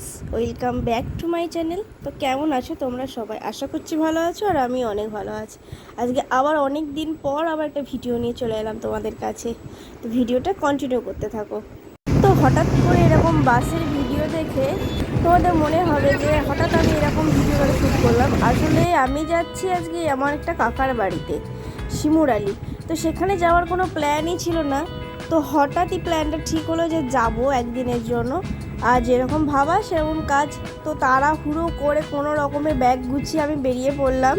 Guys welcome back to my channel তো কেমন আছো তোমরা সবাই? আশা করছি ভালো আছো আর আমি অনেক ভালো আছি। আজকে আবার অনেক দিন পর আবার একটা ভিডিও নিয়ে চলে এলাম তোমাদের কাছে। তো ভিডিওটা কন্টিনিউ করতে থাকো। তো হঠাৎ করে এরকম বাসের ভিডিও দেখে তোমাদের মনে হবে যে হঠাৎ আমি এরকম ভিডিও করে শ্যুট করলাম। আসলে আমি যাচ্ছি আজকে আমার একটা কাকার বাড়িতে শিমুরালি তো সেখানে যাওয়ার কোনো প্ল্যানই ছিল না। তো হঠাৎই প্ল্যানটা ঠিক হলো যে যাব একদিনের জন্য। আর যেরকম ভাবা সেরকম কাজ। তো তাড়াহুড়ো করে কোনো রকমের ব্যাগ গুছিয়ে আমি বেরিয়ে পড়লাম।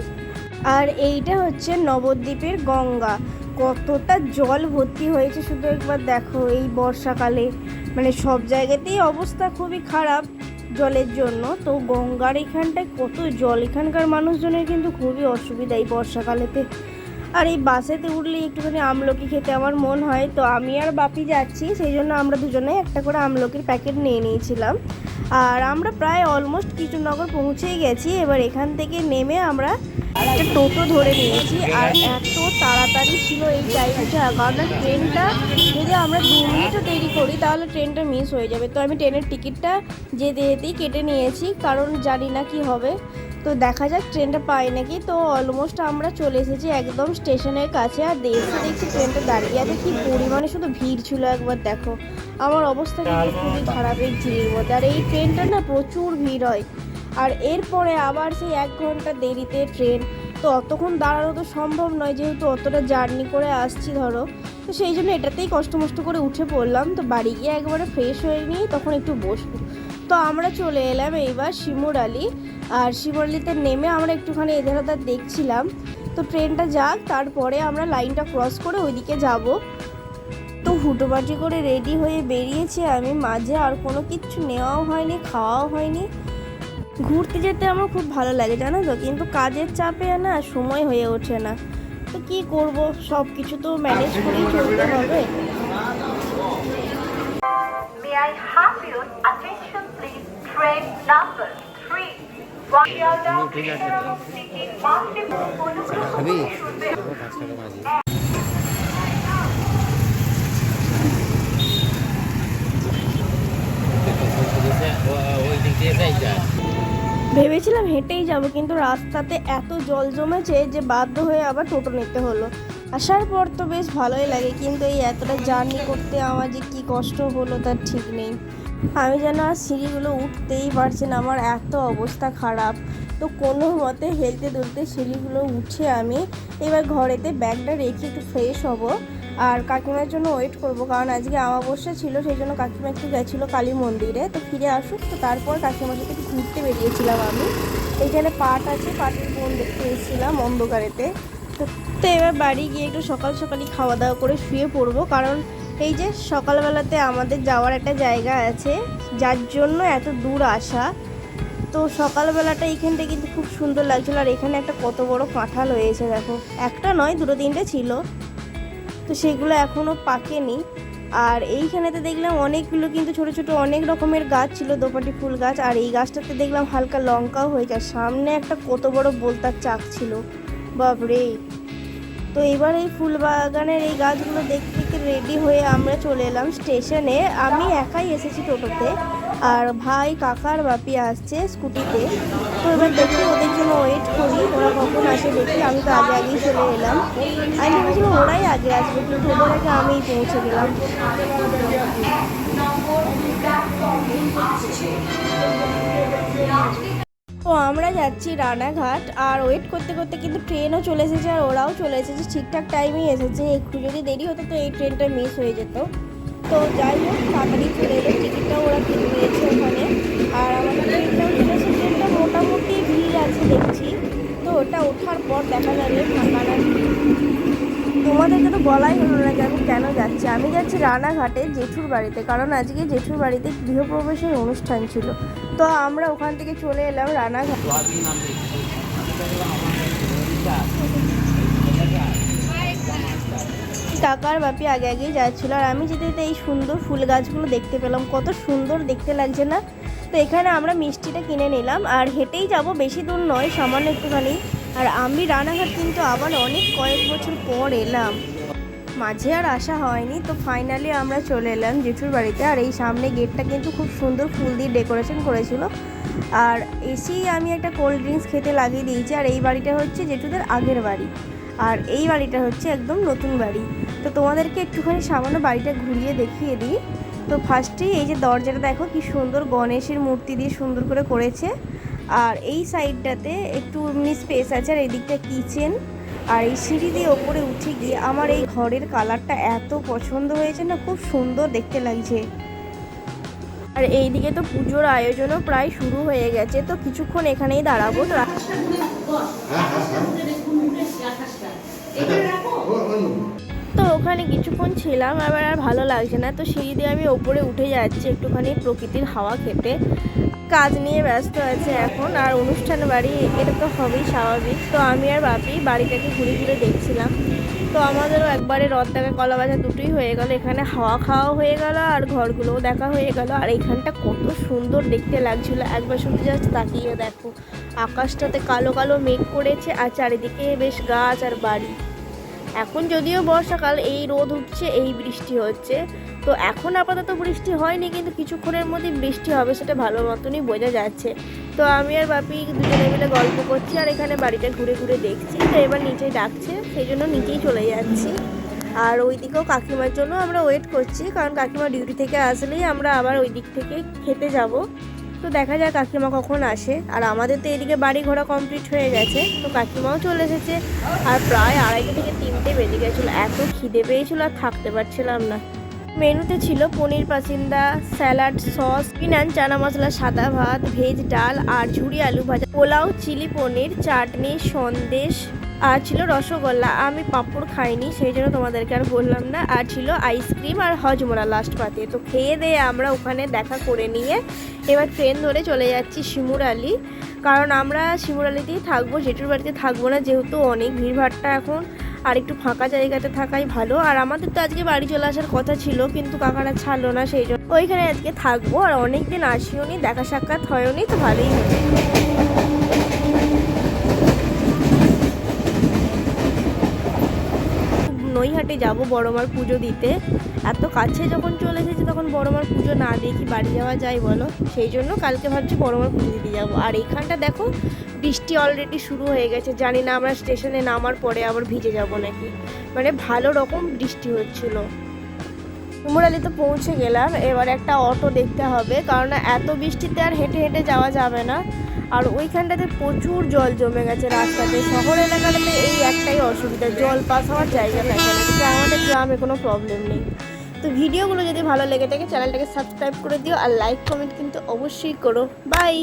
আর এইটা হচ্ছে নবদ্বীপের গঙ্গা। কতটা জল ভর্তি হয়েছে শুধু একবার দেখো এই বর্ষাকালে। মানে সব জায়গাতেই অবস্থা খুবই খারাপ জলের জন্য। তো গঙ্গার এখানটায় কত জল? এখানকার মানুষজনের কিন্তু খুবই অসুবিধা এই বর্ষাকালেতে। আর এই বাসেতে উঠলে একটুখানি আমলকি খেতে আমার মন হয়, তো আমি আর বাপি যাচ্ছি, সেই জন্য আমরা দুজনে একটা করে আমলকির প্যাকেট নিয়ে নিয়েছিলাম। আর আমরা প্রায় অলমোস্ট কৃষ্ণনগর পৌঁছেই গেছি, এবার এখান থেকে নেমে আমরা একটা টোটো ধরে নিয়েছি, আর এত তাড়াতাড়ি ছিল এই টাইমটা কারণ ট্রেনটা যদি আমরা দু মিনিটও দেরি করি, তাহলে ট্রেনটা মিস হয়ে যাবে। তো আমি ট্রেনের টিকিটটা যেতে যেতেই কেটে নিয়েছি, কারণ জানি না কি হবে। তো দেখা যাক ট্রেনটা পাই নাকি। তো অলমোস্ট আমরা চলে এসেছি একদম স্টেশনের কাছে আর দেখছি দেখছি ট্রেনটা দাঁড়িয়ে আছে। কি পরিমাণে শুধু ভিড় ছিল একবার দেখো। আমার অবস্থা কিন্তু খুবই খারাপ এই ভিড়ের মধ্যে। আর এই ট্রেনটা না প্রচুর ভিড় হয়। আর এরপরে আবার সেই এক ঘণ্টা দেরিতে ট্রেন। তো অতক্ষণ দাঁড়ানো তো সম্ভব নয় যেহেতু অতটা জার্নি করে আসছি ধরো। তো সেই জন্য এটাতেই কষ্ট মষ্ট করে উঠে পড়লাম। তো বাড়ি গিয়ে একবারে ফ্রেশ হয়ে নিয়ে তখন একটু বসবো। তো আমরা চলে এলাম এইবার শিমুর শিমুরালি আর শিমুরালিতে নেমে আমরা একটুখানি এধার ওধার দেখছিলাম। তো ট্রেনটা যাক, তারপরে আমরা লাইনটা ক্রস করে ওইদিকে যাব। তো হুটোপাটি করে রেডি হয়ে বেরিয়েছে আমি। মাঝে আর কোনো কিচ্ছু নেওয়াও হয়নি, খাওয়াও হয়নি। ঘুরতে যেতে আমার খুব ভালো লাগে, জানো তো? কিন্তু কাজের চাপে না সময় হয়ে ওঠে না। তো কি করব? সব কিছু তো ম্যানেজ করেই চলতে হবে। May I have your attention, please? Train number ভেবেছিলাম হেঁটেই যাব, কিন্তু রাস্তাতে এত জল জমেছে যে বাধ্য হয়ে আবার টোটো নিতে হলো। আসার পর তো বেশ ভালোই লাগে, কিন্তু এই এতটা জার্নি করতে আমার যে কী কষ্ট হলো তার ঠিক নেই। আমি যেন আর সিঁড়িগুলো উঠতেই পারছি না, আমার এত অবস্থা খারাপ। তো কোনো মতে হেলতে দুলতে সিঁড়িগুলো উঠে আমি এবার ঘরেতে ব্যাগটা রেখে একটু ফ্রেশ হব আর কাকিমার জন্য ওয়েট করব, কারণ আজকে আমাবস্যা ছিল, সেই জন্য কাকিমা একটু গেছিল কালী মন্দিরে। তো ফিরে আসুক, তো তারপর কাকিমার সাথে একটু ঘুরতে বেরিয়েছিলাম আমি। এইখানে পাট আছে, পাটের বোন দেখতে এসেছিলাম অন্ধকারেতে। তো এবার বাড়ি গিয়ে একটু সকাল সকালই খাওয়া দাওয়া করে শুয়ে পড়ব, কারণ এই যে সকালবেলাতে আমাদের যাওয়ার একটা জায়গা আছে, যার জন্য এত দূর আসা। তো সকালবেলাটা এইখানটা কিন্তু খুব সুন্দর লাগছিল, আর এখানে একটা কত বড় কাঁঠাল হয়েছে দেখো। একটা নয়, দুটো তিনটে ছিল। তো সেগুলো এখনও পাকেনি। আর এইখানেতে দেখলাম অনেকগুলো কিন্তু ছোট ছোট অনেক রকমের গাছ ছিল, দোপাটি ফুল গাছ। আর এই গাছটাতে দেখলাম হালকা লঙ্কাও হয়েছে। আর সামনে একটা কত বড় বোলতার চাক ছিল। বাপরে! তো এবার এই ফুল বাগানের এই গাছগুলো দেখতে দেখতে রেডি হয়ে আমরা চলে এলাম স্টেশনে আমি একাই এসেছি টোটোতে আর ভাই, কাকার বাপি আসছে স্কুটিতে তো এবার দেখি ওদের জন্য ওয়েট করি, ওরা কখন আসে দেখি। আমি তো আগে আগেই চলে এলাম। আমি ভেবেছিলাম ওরাই আগে আসবে, কিন্তু ওদের আগে আমিই পৌঁছে গেলাম। তো আমরা যাচ্ছি রানাঘাট, আর ওয়েট করতে করতে কিন্তু ট্রেনও চলে এসেছে, আর ওরাও চলে এসেছে, ঠিকঠাক টাইমেই এসেছে। একটু যদি দেরি হতো তো এই ট্রেনটা মিস হয়ে যেত। তো যাই হোক, তাড়াতাড়ি চলে এলো টিকিটটাও ওরা কিনে নিয়েছে ওখানে। আর আমাদের ট্রেনটাও চলে এসেছে ট্রেনটা মোটামুটি ভিড় আছে দেখছি। তো ওটা ওঠার পর দেখা যাবে। তোমাদেরকে তো বলাই হলো না যে আমি কেন যাচ্ছি। আমি যাচ্ছি রানাঘাটে জেঠুর বাড়িতে, কারণ আজকে জেঠুর বাড়িতে গৃহপ্রবেশের অনুষ্ঠান ছিল। তো আমরা ওখান থেকে চলে এলাম রানাঘাট। কাকার বাপি আগে আগেই যাচ্ছিল আর আমি যেতে যেতে এই সুন্দর ফুল গাছগুলো দেখতে পেলাম। কত সুন্দর দেখতে লাগছে না? তো এখানে আমরা মিষ্টিটা কিনে নিলাম আর হেঁটেই যাব, বেশি দূর নয়, সামান্য একটুখানি। আর আমি রানাঘাট কিন্তু আবার অনেক কয়েক বছর পর এলাম। মাঝে আর আসা হয়নি, তো ফাইনালি আমরা চলে এলাম জেঠুর বাড়িতে। আর এই সামনে গেটটা কিন্তু খুব সুন্দর ফুল দিয়ে ডেকোরেশন করেছিল। আর এসেই আমি একটা কোল্ড ড্রিঙ্কস খেতে লাগিয়ে দিয়েছি। আর এই বাড়িটা হচ্ছে জেঠুদের আগের বাড়ি। আর এই বাড়িটা হচ্ছে একদম নতুন বাড়ি। তো তোমাদেরকে একটুখানি সামান্য বাড়িটা ঘুরিয়ে দেখিয়ে দিই। তো ফার্স্টেই এই যে দরজাটা দেখো কি সুন্দর গণেশের মূর্তি দিয়ে সুন্দর করে করেছে। আর এই সাইডটাতে একটু এমনি স্পেস আছে, আর এদিকটা কিচেন আর এই সিঁড়ি দিয়ে ওপরে উঠে গিয়ে আমার এই ঘরের কালারটা এত পছন্দ হয়েছে না, খুব সুন্দর দেখতে লাগছে। আর এইদিকে তো পুজোর আয়োজনও প্রায় শুরু হয়ে গেছে, তো কিছুক্ষণ এখানেই দাঁড়াবো, তো তো ওখানে কিছুক্ষণ ছিলাম এবার আর ভালো লাগছে না, তো সিঁড়ি দিয়ে আমি ওপরে উঠে যাচ্ছি একটুখানি প্রকৃতির হাওয়া খেতে। কাজ নিয়ে ব্যস্ত আছে এখন, আর অনুষ্ঠান বাড়ি এটা তো হবেই স্বাভাবিক। তো আমি আর বাপি বাড়িটাকে ঘুরে ঘুরে দেখছিলাম। তো আমাদেরও একবারে রথ দেখা, কলা বাজা দুটোই হয়ে গেল। এখানে হাওয়া খাওয়া হয়ে গেল, আর ঘরগুলোও দেখা হয়ে গেল। আর এইখানটা কত সুন্দর দেখতে লাগছিল। একবার শুধু জাস্ট তাকিয়ে দেখো। আকাশটাতে কালো কালো মেঘ করেছে, আর চারিদিকে বেশ গাছ আর বাড়ি। এখন যদিও বর্ষাকাল, এই রোদ উঠছে, এই বৃষ্টি হচ্ছে। তো এখন আপাতত বৃষ্টি হয়নি, কিন্তু কিছুক্ষণের মধ্যে বৃষ্টি হবে সেটা ভালো মতনই বোঝা যাচ্ছে। তো আমি আর বাপি দুজনে মিলে গল্প করছি আর এখানে বাড়িটা ঘুরে ঘুরে দেখছি। তো এবার নিচে ডাকছে, সেই জন্য নিচেই চলে যাচ্ছি। আর ওই দিকেও কাকিমার জন্য আমরা ওয়েট করছি, কারণ কাকিমা ডিউটি থেকে আসলেই আমরা আবার ওই দিক থেকে খেতে যাব। তো দেখা যায় কাকিমা কখন আসে। আর আমাদের তো এদিকে বাড়ি ঘোরা কমপ্লিট হয়ে গেছে, তো কাকিমাও চলে এসেছে। আর প্রায় আড়াইটে থেকে তিনটে বেজে গেছিল, এত খিদে পেয়েছিল আর থাকতে পারছিলাম না। মেনুতে ছিল পনির পাসিন্দা স্যালাড সস, পিনান, চানা মশলা, সাদা ভাত, ভেজ ডাল, আর ঝুড়ি আলু ভাজা, পোলাও, চিলি পনির, চাটনি, সন্দেশ, আর ছিল রসগোল্লা। আমি পাঁপড় খাইনি, সেই জন্য তোমাদেরকে আর বললাম না। আর ছিল আইসক্রিম আর হজমোলা লাস্ট পাতে। তো খেয়ে দিয়ে আমরা ওখানে দেখা করে নিয়ে এবার ট্রেন ধরে চলে যাচ্ছি শিমুরালি কারণ আমরা শিমুরালিতেই থাকব, জেঠুর বাড়িতে থাকব না, যেহেতু অনেক ভিড়ভাড়টা এখন। আর একটু ফাঁকা জায়গাতে থাকাই ভালো। আর আমাদের তো আজকে বাড়ি চলে আসার কথা ছিল, কিন্তু কাকারা ছাড়লো না, সেই জন্য ওইখানে আজকে থাকব। আর অনেক দিন আসিও নি, দেখা সাক্ষাৎ হয়ও নি, তো ভালোই হবে। নৈহাটে যাব বড়মার পুজো দিতে। এত কাছে যখন চলে এসেছে তখন বড়মার পুজো না দিয়ে কি বাড়ি যাওয়া যায় বলো। সেই জন্য কালকে ভাবছি বড়মার পুজো দিতে যাব। আর এইখানটা দেখো বৃষ্টি অলরেডি শুরু হয়ে গেছে, জানি না আমরা স্টেশনে নামার পরে আবার ভিজে যাব নাকি। মানে ভালো রকম বৃষ্টি হচ্ছিল। কুমোরালি তো পৌঁছে গেলাম, এবার একটা অটো দেখতে হবে কারণ এত বৃষ্টিতে আর হেঁটে হেঁটে যাওয়া যাবে না। আর ওইখানটাতে প্রচুর জল জমে গেছে রাস্তাতে, শহর এলাকাটাতে এই একটাই অসুবিধা, জল পাস হওয়ার জায়গা থাকে না, কিন্তু আমাদের গ্রামে কোনো প্রবলেম নেই। তো ভিডিওগুলো যদি ভালো লেগে থাকে চ্যানেলটাকে সাবস্ক্রাইব করে দিও, আর লাইক কমেন্ট কিন্তু অবশ্যই করো। বাই